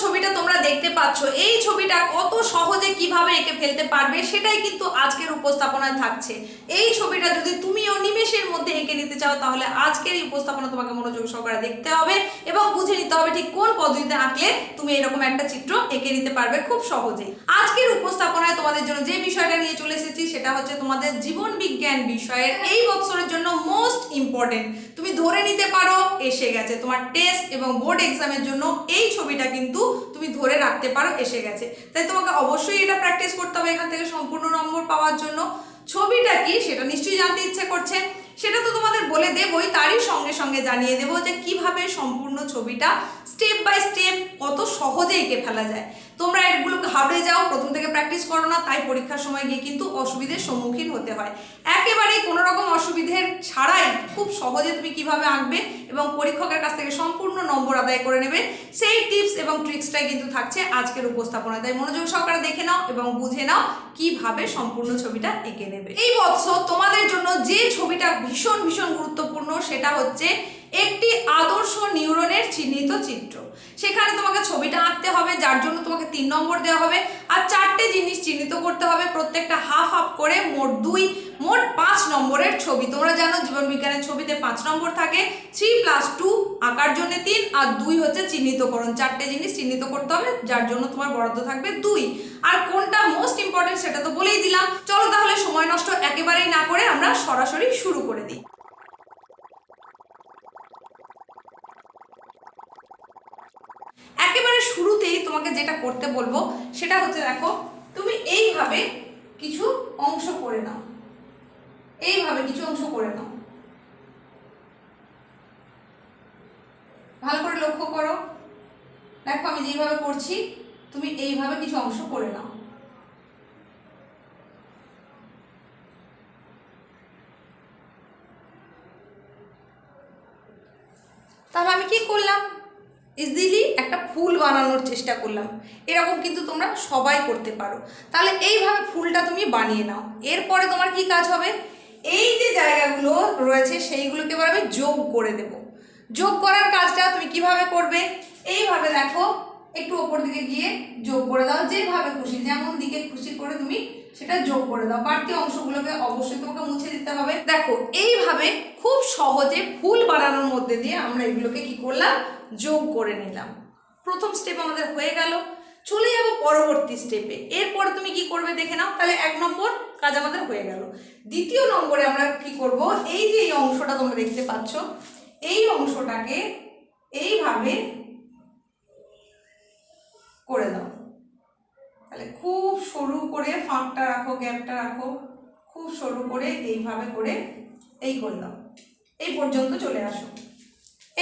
ছবিটা তোমরা দেখতে পাচ্ছ। এই ছবিটা কত সহজে কীভাবে এঁকে ফেলতে পারবে সেটাই কিন্তু আজকের উপস্থাপনায় থাকছে। এই ছবিটা যদি তুমিও নিমেষের মধ্যে এঁকে নিতে চাও, তাহলে আজকের এই উপস্থাপনা তোমাকে মনোযোগ সহকারে দেখতে হবে এবং বুঝে নিতে হবে ঠিক কোন পদ্ধতিতে আঁকলে তুমি এরকম একটা চিত্র এঁকে নিতে পারবে খুব সহজেই আজকের উপস্থাপনায় তোমাদের জন্য যে বিষয়টা নিয়ে চলে এসেছি, সেটা হচ্ছে তোমাদের জীবন বিজ্ঞান বিষয়ের এই বছরের জন্য মোস্ট ইম্পর্টেন্ট তুমি ধরে নিতে পারো, এসে গেছে। তোমার টেস্ট এবং বোর্ড এক্সামের জন্য এই ছবিটা কিন্তু তুমি ধরে রাখতে পারো, এসে গেছে। তাই তোমাকে অবশ্যই এটা প্র্যাকটিস করতে হবে এখান থেকে সম্পূর্ণ নম্বর পাওয়ার জন্য। ছবিটা কি সেটা নিশ্চয়ই জানতে ইচ্ছে করছে। সেটা তো তোমাদের বলে দেবই, তারই সঙ্গে সঙ্গে জানিয়ে দেবো যে কীভাবে সম্পূর্ণ ছবিটা স্টেপ বাই স্টেপ কত সহজে এঁকে ফেলা যায়। তোমরা এগুলোকে হাবড়ে যাও, প্রথম থেকে প্র্যাকটিস করো না, তাই পরীক্ষার সময় গিয়ে কিন্তু অসুবিধের সম্মুখীন হতে হয়। একেবারেই কোনো রকম অসুবিধের ছাড়াই খুব সহজে তুমি কীভাবে আঁকবে এবং পরীক্ষকের কাছ থেকে সম্পূর্ণ নম্বর আদায় করে নেবে, সেই টিপস এবং ট্রিক্সটাই কিন্তু থাকছে আজকের উপস্থাপনায়। তাই মনোযোগ সহকারে দেখে নাও এবং বুঝে নাও কীভাবে সম্পূর্ণ ছবিটা এঁকে নেবে। এই বছর তোমাদের জন্য যে ছবিটা ভীষণ ভীষণ গুরুত্বপূর্ণ, সেটা হচ্ছে একটি আদর্শ চিহ্নিত চিত্র। সেখানে তোমাকে ছবিটা আঁকতে হবে, যার জন্য তোমাকে তিন নম্বর দেওয়া হবে। আর চারটে জিনিস চিহ্নিত করতে হবে, প্রত্যেকটা হাফ হাফ করে মোট দুই, মোট পাঁচ নম্বরের ছবি। তোমরা জানো জীবন বিজ্ঞানের ছবিতে পাঁচ নম্বর থাকে থ্রি প্লাস টু আঁকার জন্য তিন, আর দুই হচ্ছে চিহ্নিতকরণ। চারটে জিনিস চিহ্নিত করতে হবে, যার জন্য তোমার বরাদ্দ থাকবে দুই। আর কোনটা মোস্ট ইম্পর্টেন্ট সেটা তো বলেই দিলাম। চলো তাহলে সময় নষ্ট একেবারেই না করে আমরা সরাসরি শুরু করে দিই। একেবারে শুরুতেই তোমাকে যেটা করতে বলব, সেটা হচ্ছে দেখো, তুমি এইভাবে কিছু অংশ করে নাও। এইভাবে কিছু অংশ করে নাও। ভালো করে লক্ষ্য করো। দেখো আমি যেইভাবে করছি, তুমি এইভাবে কিছু অংশ করে নাও। তাহলে আমি কি করলাম? ইজিলি একটা ফুল বানানোর চেষ্টা করলাম। এরকম কিন্তু তোমরা সবাই করতে পারো। তাহলে এইভাবে ফুলটা তুমি বানিয়ে নাও। এরপরে তোমার কি কাজ হবে? এই যে জায়গাগুলো রয়েছে, সেইগুলোকে এবার আমি যোগ করে দেব। যোগ করার কাজটা তুমি কীভাবে করবে? এইভাবে দেখো, একটু ওপর দিকে গিয়ে যোগ করে দাও। যেভাবে খুশি, যেমন দিকে খুশি করে তুমি সেটা যোগ করে দাও। বাড়তি অংশগুলোকে অবশ্যই তোমাকে মুছে দিতে হবে। দেখো, এইভাবে খুব সহজে ফুল বানানোর মধ্যে দিয়ে আমরা এগুলোকে কি করলাম? যোগ করে নিলাম। প্রথম স্টেপ আমাদের হয়ে গেল। চলে যাব পরবর্তী স্টেপে এরপরে তুমি কি করবে দেখে নাও। তাহলে এক নম্বর কাজ আমাদের হয়ে গেল। দ্বিতীয় নম্বরে আমরা কি করব? এই যে এই অংশটা তোমরা দেখতে পাচ্ছ, এই অংশটাকে এইভাবে করে দাও। তাহলে খুব সরু করে ফাঁকটা রাখো, গ্যাপটা রাখো। খুব সরু করে এইভাবে করে এই করে দাও। এই পর্যন্ত চলে আসো।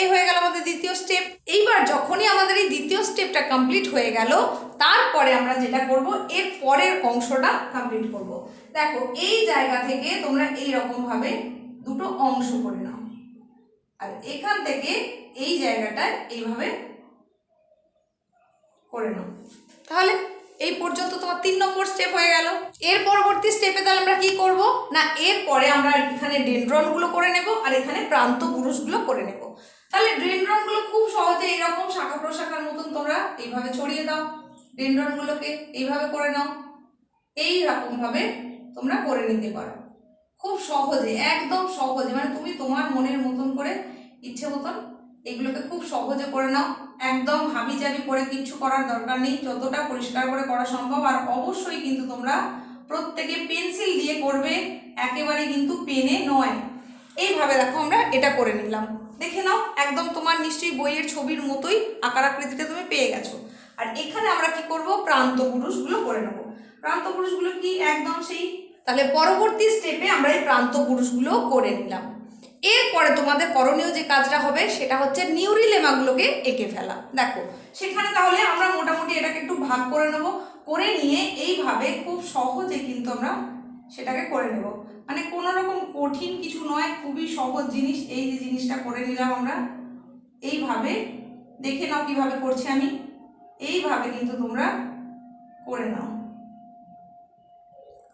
এই হয়ে গেল আমাদের দ্বিতীয় স্টেপ এইবার যখনই আমাদের এই দ্বিতীয় স্টেপটা কমপ্লিট হয়ে গেল, তারপরে আমরা যেটা করব, এর পরের অংশটা কমপ্লিট করব। দেখো, এই জায়গা থেকে তোমরা এই রকম ভাবে দুটো অংশ করে নাও। আর এখান থেকে এই জায়গাটায় এইভাবে করে নাও। তাহলে এই পর্যন্ত তোমার তিন নম্বর স্টেপ হয়ে গেল। এর পরবর্তী স্টেপে তাহলে আমরা কি করব? না এরপরে আমরা এখানে ডেনড্রনগুলো করে নেব, আর এখানে প্রান্ত পুরুষগুলো করে নেব। তাহলে ডেনড্রনগুলো খুব সহজে এরকম শাখা প্রশাখার মতন তোমরা এইভাবে ছড়িয়ে দাও। ডেনড্রনগুলোকে এইভাবে করে নাও। এই রকম ভাবে তোমরা করে নিতে পারো। খুব সহজে, একদম সহজে মানে তুমি তোমার মনের মতন করে ইচ্ছে মতন এগুলোকে খুব সহজে করে নাও। একদম হাবি জাবি করে কিচ্ছু করার দরকার নেই। যতটা পরিষ্কার করে করা সম্ভব, আর অবশ্যই কিন্তু তোমরা প্রত্যেকে পেন্সিল দিয়ে করবে, একেবারে কিন্তু পেনে নয়। এইভাবে দেখো আমরা এটা করে নিলাম। দেখে নাও, একদম তোমার নিশ্চয়ই বইয়ের ছবির মতোই আকার আকৃতিটা তুমি পেয়ে গেছো। আর এখানে আমরা কি করব? প্রান্ত পুরুষগুলো করে নেব। প্রান্ত পুরুষগুলো কি একদম সেই? তাহলে পরবর্তী স্টেপে আমরা এই প্রান্ত পুরুষগুলো করে নিলাম। এরপরে তোমাদের করণীয় যে কাজটা হবে, সেটা হচ্ছে নিউরি লেমাগুলোকে এঁকে ফেলা। দেখো, সেখানে তাহলে আমরা মোটামুটি এটাকে একটু ভাগ করে নেব। করে নিয়ে এইভাবে খুব সহজে কিন্তু আমরা সেটাকে করে নেব। মানে কোনো রকম কঠিন কিছু নয়, খুবই সহজ জিনিস, এই যে জিনিসটা করে নিলাম আমরা। এইভাবে দেখে নাও কীভাবে করছি আমি। এইভাবে কিন্তু তোমরা করে নাও।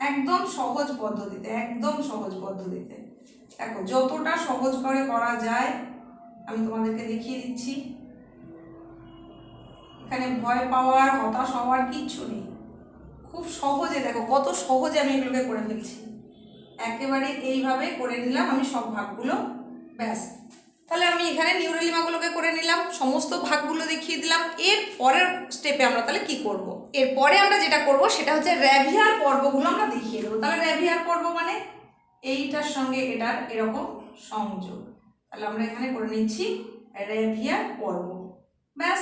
একদম সহজ পদ্ধতিতে, একদম সহজ পদ্ধতিতে। দেখো, যতটা সহজ করে করা যায়, আমি তোমাদেরকে দেখিয়ে দিচ্ছি। এখানে ভয় পাওয়ার, হতাশ হওয়ার কিচ্ছু নেই। খুব সহজে, দেখো, কত সহজে আমি এগুলোকে করে ফেলছি। একেবারে এইভাবে করে নিলাম, আমি সব ভাগগুলো, ব্যাস। তাহলে আমি এখানে নিউরোলিমাগুলোকে করে নিলাম, সমস্ত ভাগগুলো দেখিয়ে দিলাম। এর পরের স্টেপে আমরা তাহলে কি করব। এর পরে আমরা যেটা করব সেটা হচ্ছে র্যাভিয়ার পর্বগুলো আমরা দেখিয়ে দেবো। তাহলে র্যাভিয়ার পর্ব মানে এইটার সঙ্গে এটার এরকম সংযোগ। তাহলে আমরা এখানে করে নিচ্ছি র্যাভিয়ার পর্ব। ব্যাস,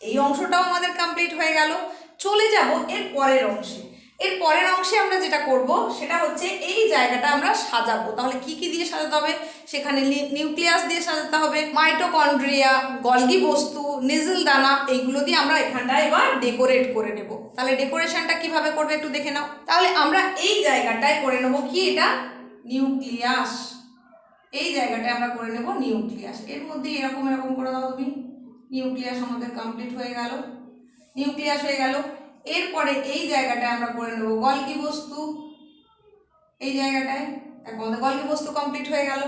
এই অংশটাও আমাদের কমপ্লিট হয়ে গেল। চলে যাব এর পরের অংশে। এর পরের অংশে আমরা যেটা করব, সেটা হচ্ছে এই জায়গাটা আমরা সাজাবো। তাহলে কি কি দিয়ে সাজাতে হবে? সেখানে নিউক্লিয়াস দিয়ে সাজাতে হবে, মাইটোকন্ড্রিয়া, গলগি বস্তু, নিজেল দানা, এইগুলো দিয়ে আমরা এখানটা এবার ডেকোরেট করে নেব। তাহলে ডেকোরেশনটা কীভাবে করবে একটু দেখে নাও। তাহলে আমরা এই জায়গাটায় করে নেব কি এটা? নিউক্লিয়াস। এই জায়গাটায় আমরা করে নেব নিউক্লিয়াস। এর মধ্যে এরকম এরকম করে দাও তুমি। নিউক্লিয়াস আমাদের কমপ্লিট হয়ে গেল। নিউক্লিয়াস হয়ে গেল। এরপরে এই জায়গাটায় আমরা করে নেব গলকি বস্তু। এই জায়গাটায়, দেখো আমাদের গলকি বস্তু কমপ্লিট হয়ে গেল।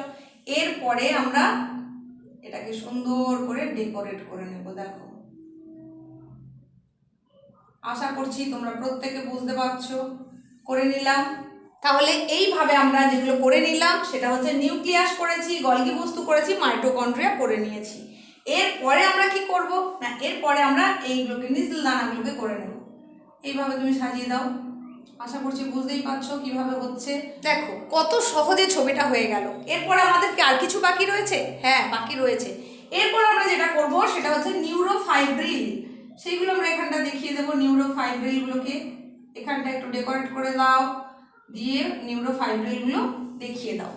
এরপরে আমরা এটাকে সুন্দর করে ডেকোরেট করে নেব, দেখো। আশা করছি তোমরা প্রত্যেকে বুঝতে পারছ, করে নিলাম। তাহলে এইভাবে আমরা যেগুলো করে নিলাম, সেটা হচ্ছে নিউক্লিয়াস করেছি, গলগি বস্তু করেছি, মাইটোকন্ড্রিয়া করে নিয়েছি। এরপরে আমরা কি করব? না, এরপরে আমরা এইগুলোকে নিজল দানাগুলোকে করে নেব। এইভাবে তুমি সাজিয়ে দাও। আশা করছি বুঝতেই পারছ কীভাবে হচ্ছে। দেখো, কত সহজে ছবিটা হয়ে গেল। এরপরে আমাদের কি আর কিছু বাকি রয়েছে? হ্যাঁ বাকি রয়েছে। এরপর আমরা যেটা করব সেটা হচ্ছে নিউরোফাইব্রিল সেইগুলো আমরা এখানটা দেখিয়ে দেবো নিউরোফাইব্রিলগুলোকে এখানটা একটু ডেকোরেট করে দাও, দিয়ে নিউরোফাইব্রিলগুলো দেখিয়ে দাও।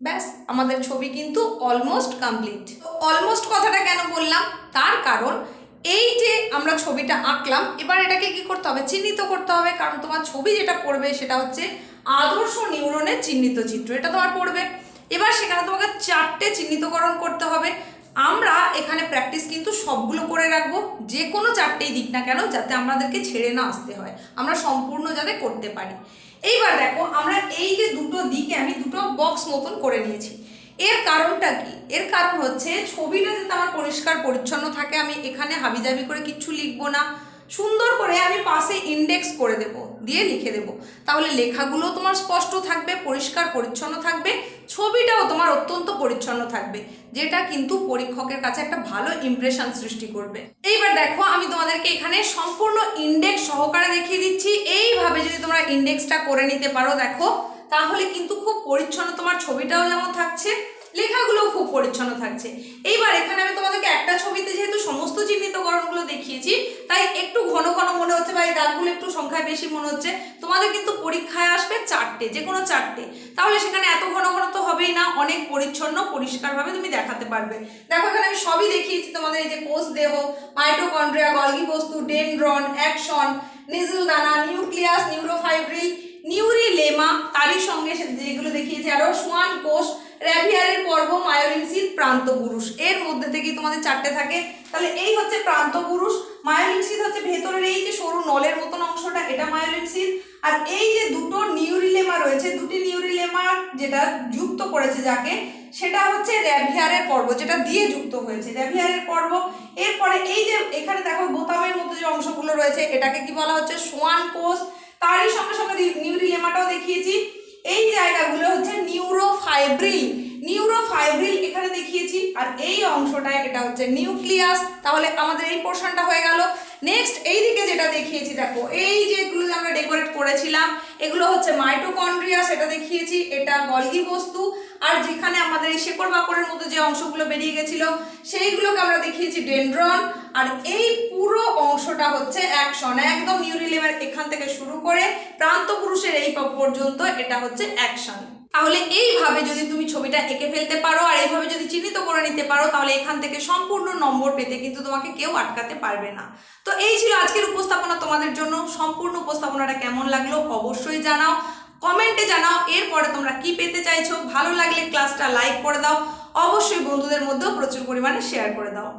ব্যাস, আমাদের ছবি কিন্তু অলমোস্ট কমপ্লিট অলমোস্ট কথাটা কেন বললাম? তার কারণ এই যে আমরা ছবিটা আঁকলাম, এবার এটাকে কি করতে হবে? চিহ্নিত করতে হবে, কারণ তোমার ছবি যেটা পড়বে সেটা হচ্ছে আদর্শ নিউরনের চিহ্নিত চিত্র। এটা তোমার পড়বে। এবার সেখানে তোমাকে চারটে চিহ্নিতকরণ করতে হবে। আমরা এখানে প্র্যাকটিস কিন্তু সবগুলো করে রাখব। যে কোনো চারটেই দিক না কেন, যাতে আমাদেরকে ছেড়ে না আসতে হয়। আমরা সম্পূর্ণ যাতে করতে পারি। এইবার দেখো, আমরা এই যে দুটো দিকে আমি দুটো বক্স মতন করে নিয়েছি। এর কারণটা কি? এর কারণ হচ্ছে ছবিটা যাতে আমার পরিষ্কার পরিচ্ছন্ন থাকে, আমি এখানে হাবিজাবি করে কিচ্ছু লিখব না। সুন্দর করে আমি পাশে ইন্ডেক্স করে দেব, দিয়ে লিখে দেব। তাহলে লেখাগুলো তোমার স্পষ্ট থাকবে, পরিষ্কার পরিচ্ছন্ন থাকবে, ছবিটাও তোমার অত্যন্ত পরিচ্ছন্ন থাকবে, যেটা কিন্তু পরীক্ষকের কাছে একটা ভালো ইমপ্রেশন সৃষ্টি করবে। এইবার দেখো, আমি তোমাদেরকে এখানে সম্পূর্ণ ইন্ডেক্স সহকারে দেখিয়ে দিচ্ছি। এইভাবে যদি তোমরা ইন্ডেক্সটা করে নিতে পারো, দেখো, তাহলে কিন্তু খুব পরিচ্ছন্ন তোমার ছবিটাও যেমন থাকছে পরিচ্ছন্ন থাকছে। এইবার এখানে আমি তোমাদেরকে একটা ছবিতে যেহেতু সমস্ত চিহ্নিতকরণগুলো দেখিয়েছি, তাই একটু ঘন ঘন মনে হচ্ছে বা এই দাগগুলো একটু সংখ্যায় বেশি মনে হচ্ছে। তোমাদের কিন্তু পরীক্ষায় আসবে চারটে যে কোনো চারটে। তাহলে সেখানে এত ঘন ঘন তো হবেই না, অনেক পরিচ্ছন্ন, পরিষ্কারভাবে তুমি দেখাতে পারবে। দেখো, এখানে আমি সবই দেখিয়েছি তোমাদের, এই যে কোষ দেহ মাইটোকন্ড্রিয়া গলগি বস্তু ডেনড্রন অ্যাকশন নিজল দানা নিউক্লিয়াস নিউরোফাইব্রিল নিউরিলেমা তারই সঙ্গে যেগুলো দেখিয়েছি আরও সোয়ান কোষ র্যাভিয়ারের পর্ব মায়োলিন শীত প্রান্ত পুরুষ এর মধ্যে থেকেই তোমাদের চারটে থাকে। তাহলে এই হচ্ছে প্রান্ত পুরুষ মায়োলিন শীত হচ্ছে ভেতরের এই যে সরু নলের মতন অংশটা, এটা মায়োলিন শীত আর এই যে দুটো নিউরিলেমা রয়েছে, দুটি নিউরিলেমা যেটা যুক্ত করেছে যাকে, সেটা হচ্ছে র্যাভিয়ারের পর্ব, যেটা দিয়ে যুক্ত হয়েছে। র্যাভিয়ারের পর্ব, এরপরে এই যে এখানে দেখো বোতামের মতো যে অংশগুলো রয়েছে, এটাকে কি বলা হচ্ছে? সোয়ান কোষ। তারই সঙ্গে সঙ্গে নিউরিলেমাটাও দেখিয়েছি। এই জায়গাগুলো হচ্ছে নিউরোফাইব্রিল নিউরোফাইব্রিল এখানে দেখিয়েছি, আর এই অংশটায় এটা হচ্ছে নিউক্লিয়াস তাহলে আমাদের এই পোর্শনটা হয়ে গেল। নেক্সট এই দিকে যেটা দেখিয়েছি, দেখো, এই যেগুলো আমরা ডেকোরেট করেছিলাম, এগুলো হচ্ছে মাইটোকন্ড্রিয়া সেটা দেখিয়েছি, এটা গলগি বস্তু। আর যেখানে আমাদের এই শেকড় বাকড়ের মতো যে অংশগুলো বেরিয়ে গেছিল, সেইগুলোকে আমরা দেখিয়েছি ডেন্ড্রন। আর এই পুরো অংশটা হচ্ছে অ্যাকশন একদম নিউরিলেমের এখান থেকে শুরু করে প্রান্ত পুরুষের এই পর্যন্ত এটা হচ্ছে অ্যাকশন তাহলে এইভাবে যদি তুমি ছবিটা এঁকে ফেলতে পারো আর এইভাবে যদি চিহ্নিত করে নিতে পারো, তাহলে এখান থেকে সম্পূর্ণ নম্বর পেতে কিন্তু তোমাকে কেউ আটকাতে পারবে না। তো এই ছিল আজকের উপস্থাপনা তোমাদের জন্য। সম্পূর্ণ উপস্থাপনাটা কেমন লাগল অবশ্যই জানাও। কমেন্টে জানাও, এরপরে তোমরা কি পেতে চাইছো। ভালো লাগলে ক্লাসটা লাইক করে দাও। অবশ্যই বন্ধুদের মধ্যেও প্রচুর পরিমাণে শেয়ার করে দাও।